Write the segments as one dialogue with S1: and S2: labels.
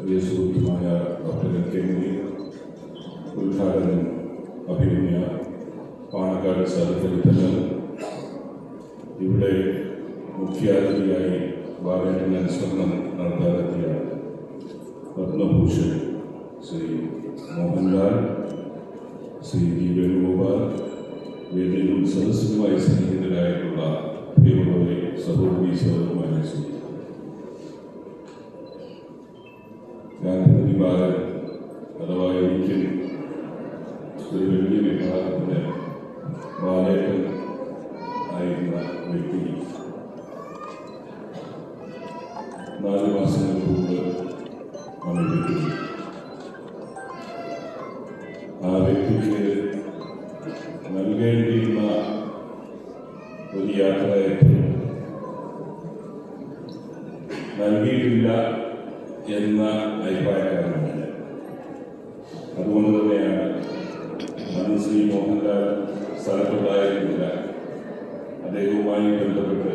S1: സുഹൃത്തുമായ doctor N K Panakkad സാഹിത്യത്തിൽ ഇവിടെ മുഖ്യാതിഥിയായി ബാലേട്ടൻ അനുസ്മരണം നടത്താനെത്തിയ പത്മഭൂഷൺ ശ്രീ മോഹൻലാൽ ശ്രീ ജി വേണുഗോപാൽ വേദിയിൽ സദസ്സുമായി സന്നിഹിതരായിട്ടുള്ള സഹോദരി സഹോദരന്മാരെ ശ്രീ ഗാന്ധി ബാലൻ അഥവാ എനിക്കും ഒരു വലിയ വിഭാഗത്തിന് ബാലേട്ടൻ ആയിരുന്ന വ്യക്തി നാല് മാസങ്ങൾക്ക് മുമ്പ് നമ്മൾ വിട്ടു ആ വ്യക്തിക്ക് നൽകേണ്ടിയിരുന്ന ഒരു യാത്രയപ്പ് നൽകിയിട്ടില്ല എന്ന അഭിപ്രായക്കാരനുണ്ട്. അതുകൊണ്ട് തന്നെയാണ് ശ്രീ മോഹൻലാൽ സ്ഥലത്തുണ്ടായിരുന്നില്ല. അദ്ദേഹവുമായി ബന്ധപ്പെട്ട്.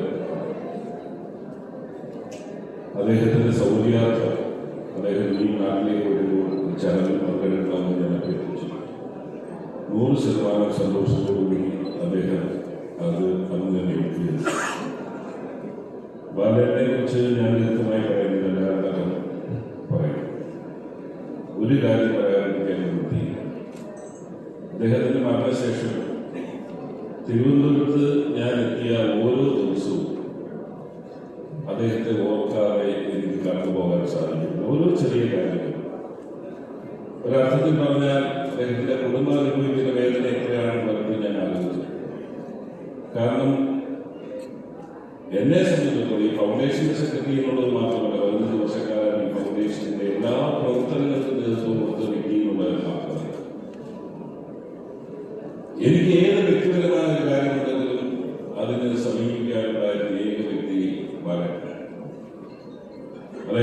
S1: അദ്ദേഹത്തിന്റെ സൗകര്യാർത്ഥം അദ്ദേഹം ഈ നാട്ടിലേക്ക് വരുമ്പോൾ ചടങ്ങിൽ പങ്കെടുക്കണമെന്ന് ഞാൻ അഭ്യർത്ഥിച്ചു. നൂറ് ശതമാനം സന്തോഷത്തോടുകൂടി അദ്ദേഹം അത് അന്ന് തന്നെ എത്തിയത് ബാലേട്ടനെ കുറിച്ച് ഞാൻ വ്യക്തമായി പറയുന്നില്ല കാരണം പറയും ഒരു കാര്യം എനിക്ക് അനുമതി അദ്ദേഹത്തിന്റെ മരണശേഷം തിരുവനന്തപുരത്ത് ഞാൻ എത്തിയ ഓരോ ദിവസവും അദ്ദേഹത്തെ ഓർക്കാതെ എനിക്ക് കടന്നുപോകാൻ സാധിക്കുന്നു. ഓരോ ചെറിയ കാര്യങ്ങളും ഒരർത്ഥത്തിൽ പറഞ്ഞാൽ അദ്ദേഹത്തിന്റെ കുടുംബം അനുഭവിക്കുന്ന വേദന എത്രയാണെന്ന് പറഞ്ഞ് ഞാൻ ആലോചിച്ചു. കാരണം എന്നെ സംബന്ധിച്ചിടത്തോളം ഈ ഫൗണ്ടേഷൻ സെക്രട്ടറി എന്നുള്ളത് മാത്രമല്ല പതിനഞ്ച് വർഷക്കാലം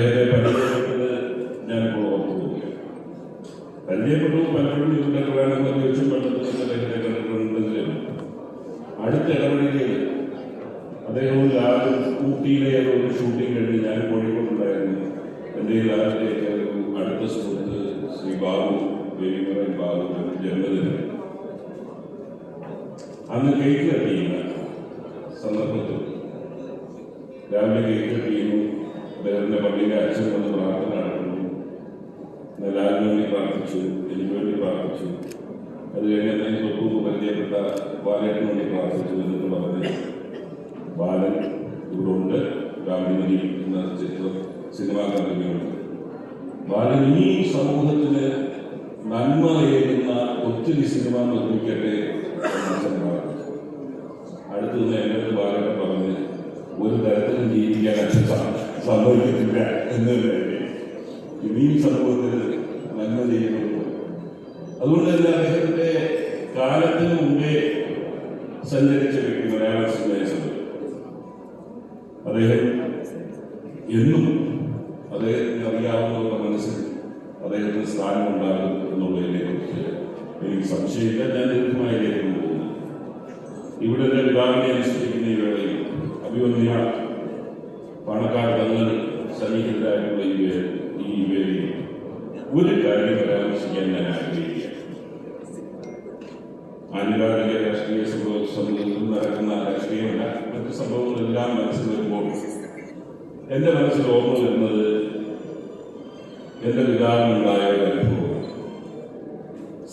S1: അദ്ദേഹത്തെ പരിചയപ്പെട്ടത് ഞാനിപ്പോൾ ഓർത്തു പോവുകയാണ് പരിചയപ്പെട്ടു പലപ്പോഴും ഇവിടെ വേണമെന്ന് ചോദിച്ചും പണ്ടത്തിൽ അദ്ദേഹത്തെ കണ്ടിട്ടുണ്ടെങ്കിലും. അടുത്ത ഇടപെടലിൽ അദ്ദേഹവും ലാലും ഊട്ടിയിലെ ഒരു ഷൂട്ടിംഗ് കഴിഞ്ഞ് ഞാൻ കോഴിക്കോട്ടുണ്ടായിരുന്നു എന്റെ ലാലിന്റെ ഒരു അടുത്ത സുഹൃത്ത് ശ്രീ ബാബു ബേബിമറൻ ബാബു ജന്മദിനം. അന്ന് കേക്ക് കട്ടിയില്ല സന്ദർഭത്തിൽ രാവിലെ കേക്ക് കട്ട് അദ്ദേഹത്തിന്റെ പള്ളിയിലെ അച്ഛൻ വന്ന് പ്രാർത്ഥന ഞാൻ ലാലിന് വേണ്ടി പ്രാർത്ഥിച്ചു എനിക്ക് വേണ്ടി പ്രാർത്ഥിച്ചു. അത് കഴിഞ്ഞ് അദ്ദേഹം തൊട്ടു പരിചയപ്പെട്ട ബാലേട്ടന് വേണ്ടി പ്രാർത്ഥിച്ചു എന്നിട്ട് പറഞ്ഞ് ബാലൻ ഇവിടുണ്ട് ഗാന്ധിമതി എന്ന ചിത്രം സിനിമാ കമ്പനിയുണ്ട് ബാലൻ ഈ സമൂഹത്തിന് നന്മ ഏകുന്ന ഒത്തിരി സിനിമ നിർമ്മിക്കട്ടെ അടുത്തുനിന്ന് എന്നോട് ബാലൻ പറഞ്ഞ് ഒരു തരത്തിലും ജീവിക്കാൻ അച്ഛൻ സ- സമ്മതിക്കത്തില്ല തന്നെ ഇനിയും സമൂഹത്തിന് നന്മ ചെയ്യുന്നുണ്ട്. അതുകൊണ്ട് തന്നെ അദ്ദേഹത്തിന്റെ കാലത്തിന് മുമ്പേ സഞ്ചരിച്ച വ്യക്തി മലയാള അദ്ദേഹം എന്നും അദ്ദേഹത്തിന് അറിയാവുന്നവരുടെ മനസ്സിൽ അദ്ദേഹത്തിന് സ്ഥാനമുണ്ടാകും എന്നുള്ളതിനെ കുറിച്ച് എനിക്ക് സംശയമില്ല. ഞാൻ ദീർഘമായിലേക്ക് പോകുന്നു. ഇവിടെ പിതാവിനെ അനുസരിക്കുന്ന ഈ വേളയിൽ അഭിമന്യ പണക്കാർ തങ്ങൾ സന്നിഹിതരായിട്ടുള്ള ഈ ഈ വേദിയിൽ ഒരു കാര്യം പരാമർശിക്കാൻ ഞാൻ ആഗ്രഹിക്കുക. ആനുകാലിക രാഷ്ട്രീയ സംഭവ നടക്കുന്ന രാഷ്ട്രീയമല്ല. മറ്റ് സംഭവങ്ങളെല്ലാം മനസ്സിൽ വരുമ്പോൾ എന്റെ മനസ്സിൽ ഓർമ്മ വരുന്നത് എന്റെ വികാരമുണ്ടായ ഒരു അനുഭവം.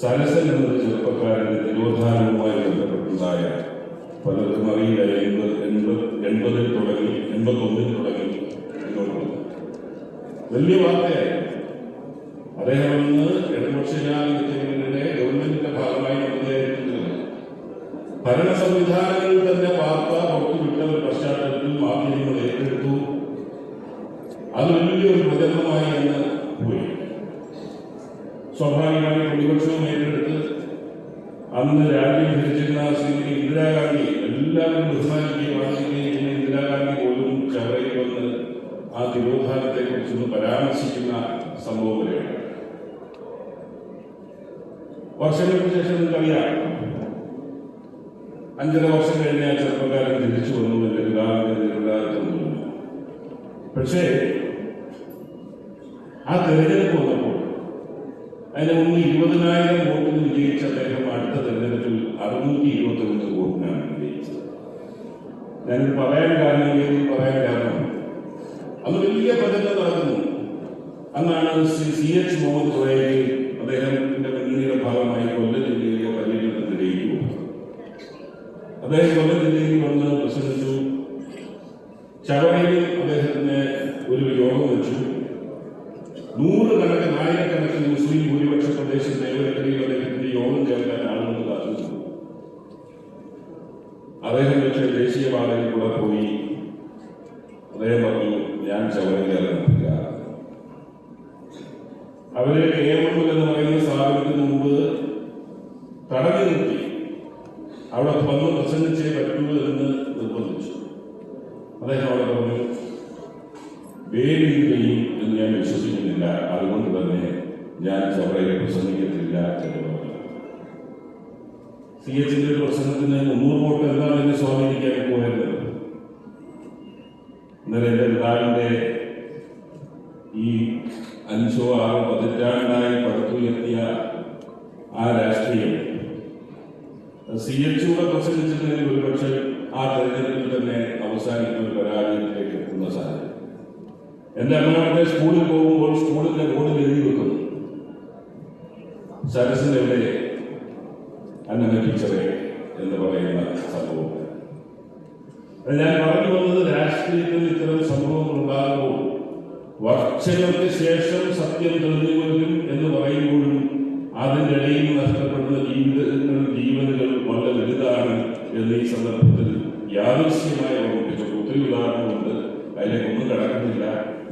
S1: സരസൻ എന്നൊരു ചെറുപ്പക്കാരന്റെ നിരോധാനവുമായി ബന്ധപ്പെട്ടുണ്ടായ പലർക്കും അറിയില്ല എൺപത് എൺപത് എൺപതിൽ തുടങ്ങി എൺപത്തൊന്നിൽ തുടങ്ങി. വലിയ വാർത്തയായി. അദ്ദേഹം അന്ന് ഇടതുപക്ഷ ജനാധിപത്യത്തിന്റെ ഗവൺമെന്റിന്റെ ഭാഗമായി നടന്നതായിരുന്നില്ല ഭരണ സംവിധാനങ്ങൾ തന്നെ വാർത്ത പുറത്തുവിട്ട ഒരു പശ്ചാത്തലത്തിൽ മാധ്യമങ്ങൾ ഏറ്റെടുത്തു. അത് വലിയൊരു പ്രചരണമായി എന്ന് പോയി. സ്വാഭാവികമായി പ്രതിപക്ഷവും ഏറ്റെടുത്ത് അന്ന് രാജ്യം ഭരിച്ചിരുന്ന ശ്രീമതി ഇന്ദിരാഗാന്ധി എല്ലാവരും ബഹുമാനിക്കുകയും ആദരിക്കുകയും ഇന്ദിരാഗാന്ധി പോലും ചവറയിൽ വന്ന് ആ തിരോധാനത്തെ കുറിച്ചൊന്ന് പരാമർശിക്കുന്ന സംഭവം വരെയാണ് വർഷങ്ങൾക്ക് ശേഷം നിങ്ങൾക്കറിയാം. അഞ്ചര വർഷം കഴിഞ്ഞ ചെറുപ്പക്കാരൻ തിരിച്ചു വന്നു എന്റെ പിതാവിന്റെ പക്ഷേ ആ തെരഞ്ഞെടുപ്പ് അതിന് മുമ്പ് ഇരുപതിനായിരം വോട്ടിന് വിജയിച്ച അദ്ദേഹം അടുത്ത തെരഞ്ഞെടുപ്പിൽ അറുന്നൂറ്റി ഇരുപത്തി ഒന്ന് വോട്ടിനാണ് വിജയിച്ചത്. ഞാനിത് പറയാൻ കാരണം പറയാൻ കാരണം അന്ന് വലിയ പ്രചരണം നടക്കുന്നു. അന്നാണ് ശ്രീ സി എച്ച് മുഹമ്മദ് കോയയ്ക്ക് അദ്ദേഹത്തിന്റെ മുന്നണിയുടെ ഭാഗമായി കൊല്ലം ജില്ലയിലെ പര്യടനത്തിലേക്ക് പോകുന്നത്. അദ്ദേഹം കൊല്ലം ജില്ലയിൽ വന്ന് പ്രസംഗിച്ചു ഞാൻ ചവറയിൽ ഇറങ്ങുന്നില്ല. അവരെ കേരളം എന്ന് പറയുന്ന സ്ഥാപനത്തിന് മുമ്പ് തടഞ്ഞു നിർത്തി. അവിടെ വന്ന് പ്രസംഗിച്ചേ പറ്റൂ എന്ന് നിർബന്ധിച്ചു. അദ്ദേഹം അവിടെ പറഞ്ഞു വേദിയിൽ ചെയ്യും എന്ന് ഞാൻ വിശ്വസിക്കുന്നില്ല. അതുകൊണ്ട് തന്നെ ഞാൻ ചവറയിൽ പ്രസംഗിക്കത്തില്ല എന്ന് പറഞ്ഞു. സി എച്ചിന്റെ പ്രസംഗത്തിന് മുന്നൂറ് വോട്ട് എന്താണ് എന്നെ സ്വാധീനിക്കാൻ പോയത്? ഇന്നലെ എന്റെ പിതാവിന്റെ ഈ അഞ്ചോ ആറോ പതിറ്റാണ്ടായി പടുത്തുയർത്തിയ ആ രാഷ്ട്രീയം സി എച്ച് കൂടെ പ്രസംഗിച്ചിട്ടുണ്ടെങ്കിൽ ഒരുപക്ഷെ ആ തെരഞ്ഞെടുപ്പിൽ തന്നെ അവസാനിക്കുന്ന പരാജയത്തിലേക്ക് എത്തുന്ന സാഹചര്യം എന്റെ അമ്മയുടെ സ്കൂളിൽ പോകുമ്പോൾ സ്കൂളിന്റെ ബോർഡിൽ എഴുതി വെക്കുന്നു. സരസിന്റെ എവിടെ അന്നമ്മ ടീച്ചറെ എന്ന് പറയുന്ന സംഭവം അത് ഞാൻ പറഞ്ഞു വന്നത് ഉണ്ടാകുമ്പോൾ വർഷങ്ങൾക്ക് ശേഷം സത്യം തെളിഞ്ഞു എന്ന് പറയുമ്പോഴും അതിന്റെ ഇടയിൽ നഷ്ടപ്പെടുന്ന ജീവിതങ്ങൾ ജീവനുകൾ വളരെ വലുതാണ് എന്ന് ഈ സന്ദർഭത്തിൽ യാദൃശ്യമായ ഓർമ്മിപ്പിച്ചു ഒത്തിരി ഉദാഹരണമുണ്ട് അതിലേക്കൊന്നും കടക്കുന്നില്ല.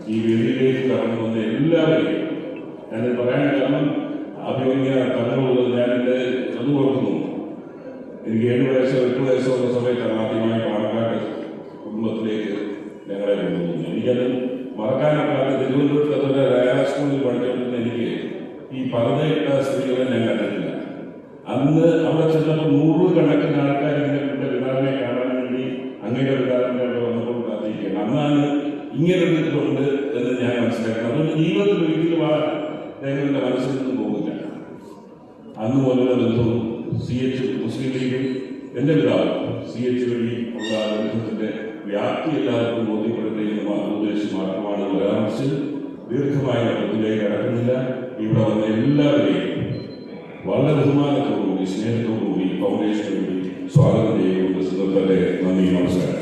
S1: ഈ വേദിയിലേക്ക് കടന്നു വന്ന എല്ലാവരെയും ഞാൻ പറയാൻ കാരണം അഭിമന്യ കഥകളുള്ളത് ഞാൻ എന്റെ അത് ഓർക്കുന്നു. എനിക്ക് ഏഴ് വയസ്സോ എട്ട് വയസ്സോ ഉള്ള സമയത്താണ് ആദ്യമായി പാലക്കാട് കുടുംബത്തിലേക്ക് ഞങ്ങളെ കൊണ്ടുവന്നത് എനിക്കത് മറക്കാനാകാത്ത തിരുവനന്തപുരത്ത് അതുപോലെ റയർ സ്കൂളിൽ പഠിച്ചപ്പോൾ എനിക്ക് ഈ പർദ്ദയിട്ട സ്ത്രീകളെ ഞാൻ കണ്ടിട്ടില്ല. അന്ന് അവിടെ ചെന്നപ്പോൾ നൂറുകണക്കിന് ആൾക്കാർ ഇങ്ങനെ പിതാവിനെ കാണാൻ വേണ്ടി അങ്ങയുടെ പിതാവിനെ അവിടെ വന്നപ്പോൾ പ്രാർത്ഥിക്കുകയാണ് അന്നാണ് ഇങ്ങനെ ഒരു എന്ന് ഞാൻ മനസ്സിലാക്കുന്നത് അതുകൊണ്ട് ജീവിതത്തിൽ ഒരിക്കലും ആ ഞങ്ങളുടെ മനസ്സിൽ നിന്നും പോകുന്നില്ല. അന്ന് പോലുള്ള ബന്ധവും സി എച്ച് മുസ്ലിം ലീഗും എന്റെ പിതാവ് സി എച്ച് വഴി ഉള്ള ആ ബന്ധത്തിന്റെ വ്യാപ്തി എല്ലാവർക്കും ബോധ്യപ്പെടുത്തുന്ന മാർഗോദ്ദേശം മാത്രമാണ് പരാമർശിച്ച് ദീർഘമായ ബന്ധത്തിലേക്ക് കടക്കുന്നില്ല ഇവിടെ വന്ന എല്ലാവരെയും വളരെ ബഹുമാനത്തോടുകൂടി സ്നേഹത്തോടുകൂടി ഫൗണ്ടേഷന് വേണ്ടി സ്വാഗതം ചെയ്യുന്നുണ്ട് സുഹൃത്തുക്കളെ നന്ദി നമസ്കാരം